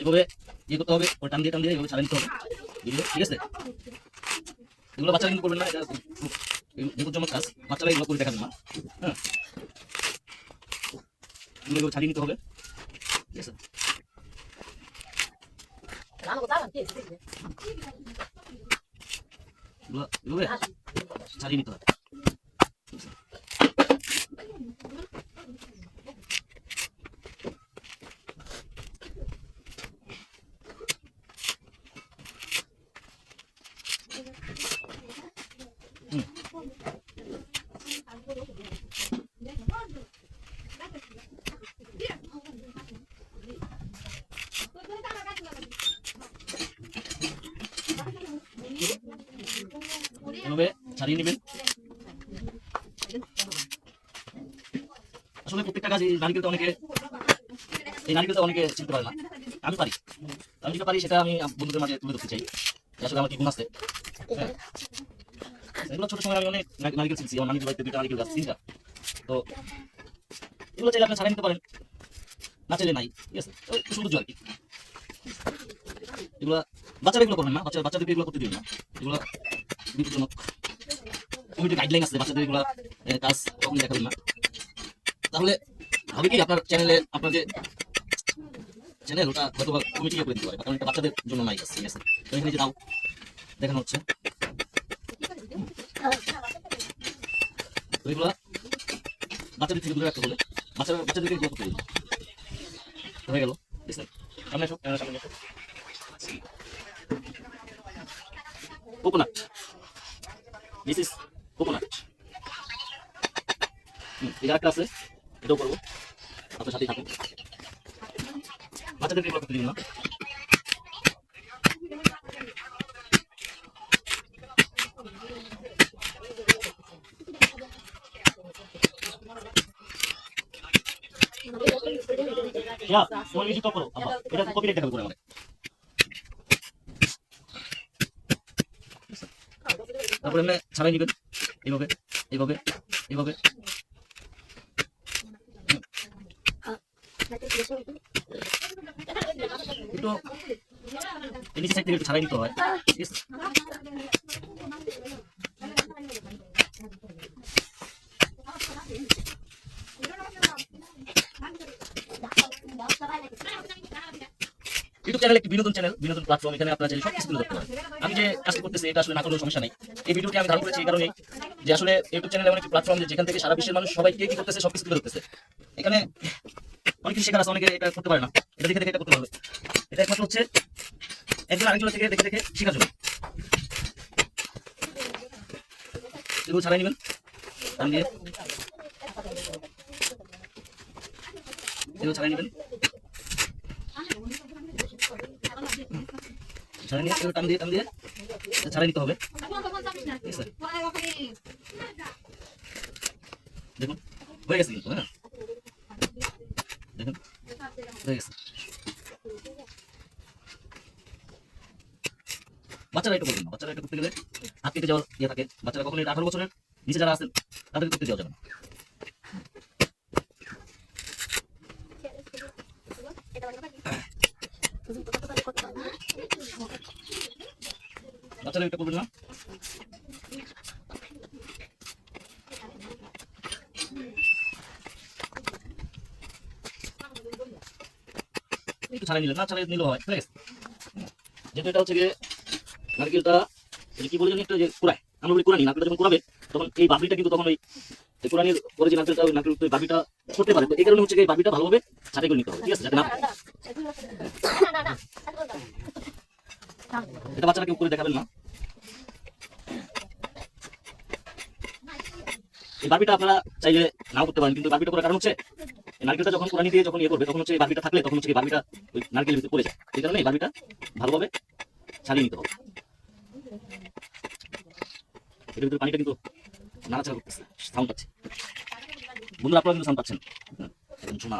এভাবে ইয়ে করতে হবে ওই টান দিয়ে টান দিয়ে এভাবে ছাড়া নিতে হবে। এগুলো ঠিক আছে? এগুলো বাচ্চারা কিন্তু করবেন না, এটা বিপজ্জনক কাজ। বাচ্চারা এগুলো করে দেখাবেন না। হ্যাঁ? এগুলো ছাড়িয়ে নিতে হবে। ঠিক আছে? ছাড়িয়ে নিতে হবে এভাবে ছাড়িয়ে নেবেন। আসলে প্রত্যেকটা কাজ এই নারিকেলটা অনেকে এই নারিকেলটা অনেকে চিনতে পারে না। আমি পারি। আমি যেটা পারি সেটা আমি বন্ধুদের মাঝে তুলে ধরতে চাই। আসলে আমার কি গুণ আছে। হ্যাঁ। এগুলো ছোট সময় আমি অনেক নারি- নারিকেল চিনছি আমার নানির বাড়িতে দুইটা নারিকেল গাছ তিনটা তো এগুলো চাইলে আপনি ছাড়িয়ে নিতে পারেন। না চাইলে নাই। ঠিক আছে? সৌন্দর্য আর কি। এগুলো বাচ্চারা এগুলো করবেন না। বাচ্চা বাচ্চাদেরকে এগুলো করতে দিবেন না। এগুলো বিপজ্জনক। কমিটি গাইডলাইন আছে, বাচ্চাদের এগুলো কাজ কখন দেখাবেন না। তাহলে হবে কি, আপনার চ্যানেলে আপনার যে চ্যানেল ওটা হয়তো কমিটি করে দিতে পারে, কারণ এটা বাচ্চাদের জন্য নাই, ঠিক আছে? তো এখানে যে দাও, দেখানো হচ্ছে। এগুলো বাচ্চাদের থেকে দূরে রাখতে বলে, বাচ্চারা, বাচ্চাদেরকে এগুলো করতে হয়ে গেল। ঠিক সামনে ক্যামেরার সামনে এসো কোকোনাট দিস ইজ আরেকটা আছে এটাও করব। আপনার সাথেই থাকুন। বাচ্চাদেরকে করতে দিন তারপরে ছাড়াই নিবেন। এইভাবে এইভাবে এইভাবে। একটু একটু ছাড়াই নিতে হয়। ইউটিউব চ্যানেল বিনোদন চ্যানেল বিনোদন এখানে পারেন আমি যে কাজটি করতেছি, এটা আসলে না সমস্যা নেই। এই ভিডিওটি আমি ধারণ করেছি এই যে আসলে ইউটিউব চ্যানেল এমন একটি প্ল্যাটফর্ম যেখান থেকে সারা বিশ্বের মানুষ সবাই কে কি করতেছে, সবকিছু তুলে ধরতেছে। এখানে অনেক কিছু শেখার আছে, অনেকে এটা করতে পারে না। এটা দেখে দেখে এটা করতে পারবে। এটা একমাত্র হচ্ছে একজন আরেকজনের থেকে দেখে দেখে শেখার জন্য। এগুলো ছাড়াই নেবেন। টান দিয়ে। এগুলো ছাড়াই নেবেন। ছাড়াই নিয়ে, এগুলো দিয়ে, টান দিয়ে। ছাড়াই নিতে হবে। দেখুন, হয়ে গেছে কিন্তু হ্যাঁ বাচ্চারা এটা করবেন না, বাচ্চারা এটা করতে গেলে হাত কেটে যাওয়ার ইয়ে থাকে। বাচ্চারা কখনো আঠারো বছরের নিচে যারা আছেন, তাদেরকে করতে দেওয়া যাবে না। বাচ্চারা এটা করবেন না? ছাড়াই নিলেন না ছাড়াই নিলেও হয়, ঠিক আছে? যেহেতু এটা হচ্ছে নারকেলটা কি বলে একটু যে কুড়ায়, আমরা বলি কুড়ানি, নারকেলটা যখন কুড়াবে, তখন এই বাবলিটা কিন্তু তখন ওই কুড়ানির পরে যে নারকেলটা, ওই নারকেল বাবিটা করতে পারে, তো এই কারণে হচ্ছে এই বাবিটা ভালোভাবে ছাড়াই করে নিতে হবে, ঠিক আছে? যাতে না এটা বাচ্চারা কেউ করে দেখাবেন না। এই বাবিটা আপনারা চাইলে নাও করতে পারেন, কিন্তু বাবিটা করার কারণ হচ্ছে নারকেলটা যখন কুড়ানি দিয়ে যখন ইয়ে করবে, তখন হচ্ছে বাবিটা থাকলে তখন হচ্ছে বাবিটা ওই নারকেলের ভিতরে পড়ে যায়। এই কারণে এই বাবিটা ভালোভাবে ছাড়িয়ে নিতে হবে। এটার ভিতরে পানিটা কিন্তু নাড়াচাড়া করতেছে সাউন্ড পাচ্ছে। বন্ধুরা, আপনারা কিন্তু সাউন্ড পাচ্ছেন শোনা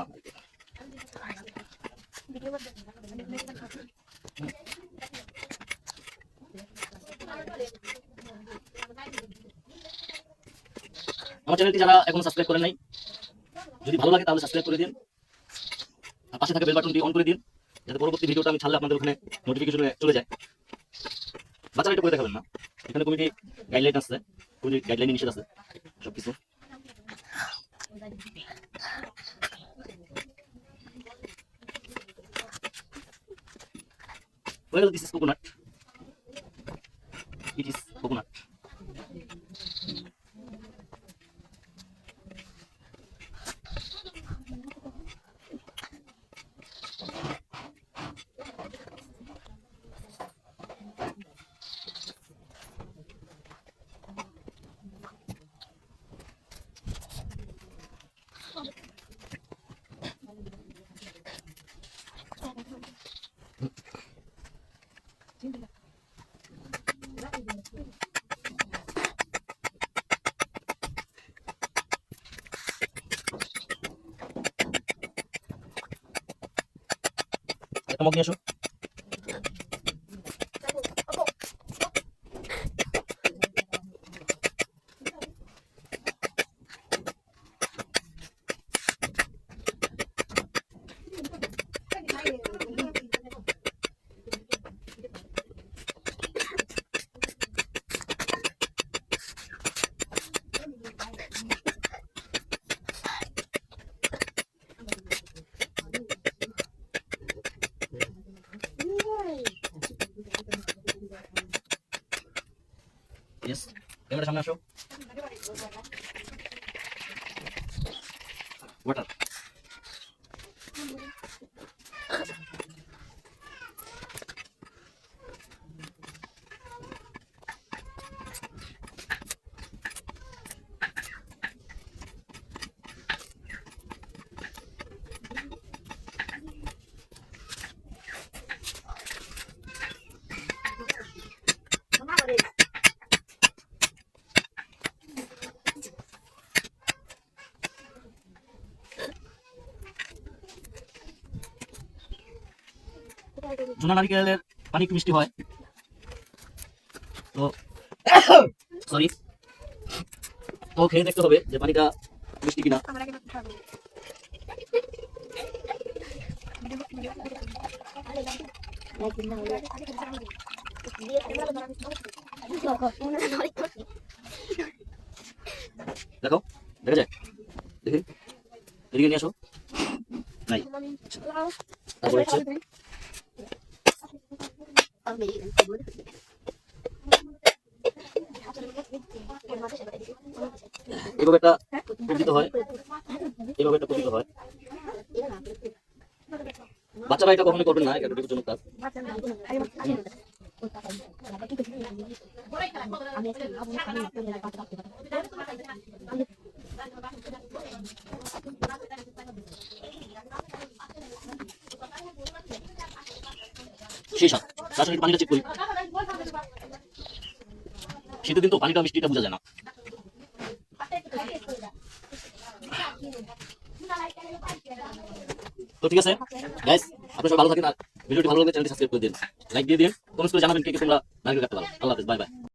আমার চ্যানেলটি যারা এখনও সাবস্ক্রাইব করেন নাই যদি ভালো লাগে তাহলে সাবস্ক্রাইব করে দিন। আর পাশে থাকা বেল বাটনটি অন করে দিন যাতে পরবর্তী ভিডিওটা আমি ছাড়লে আপনাদের ওখানে নোটিফিকেশনে চলে যায়। বাচ্চারা এটা করে দেখাবেন না। এখানে কমিটি গাইডলাইন আছে কমিটি গাইডলাইন নিষেধ আছে সবকিছু। Well, this is coconut. It is coconut. একটা মগ ক্যামেরা সামনে আসো ওয়াটার জোনা নারিকেলের পানি একটু মিষ্টি হয়। তো সরি তো খেয়ে দেখতে হবে যে পানিটা মিষ্টি কিনা। দেখো, দেখা যায় দেখি, এদিকে নিয়ে আসো। নাই। তারপরে হচ্ছে। এভাবে একটা পূজিত হয়। এইভাবে একটা পূজিত হয়। বাচ্চারা এটা কখনোই করবেন না, এটা বিপজ্জনক কাজ। সেই সাথ তার সঙ্গে একটু পানিটা চেক করি শীতের দিন তো পানিটা মিষ্টিটা বোঝা যায় না। তো ঠিক আছে গাইস আপনারা সবাই ভালো থাকেন আর ভিডিওটি ভালো লাগলে চ্যানেলটি সাবস্ক্রাইব করে দিন। লাইক দিয়ে দিন কোন করে জানাবেন কে কে তোমরা নারকেল কাটতে পারো। আল্লাহ হাফেজ বাই বাই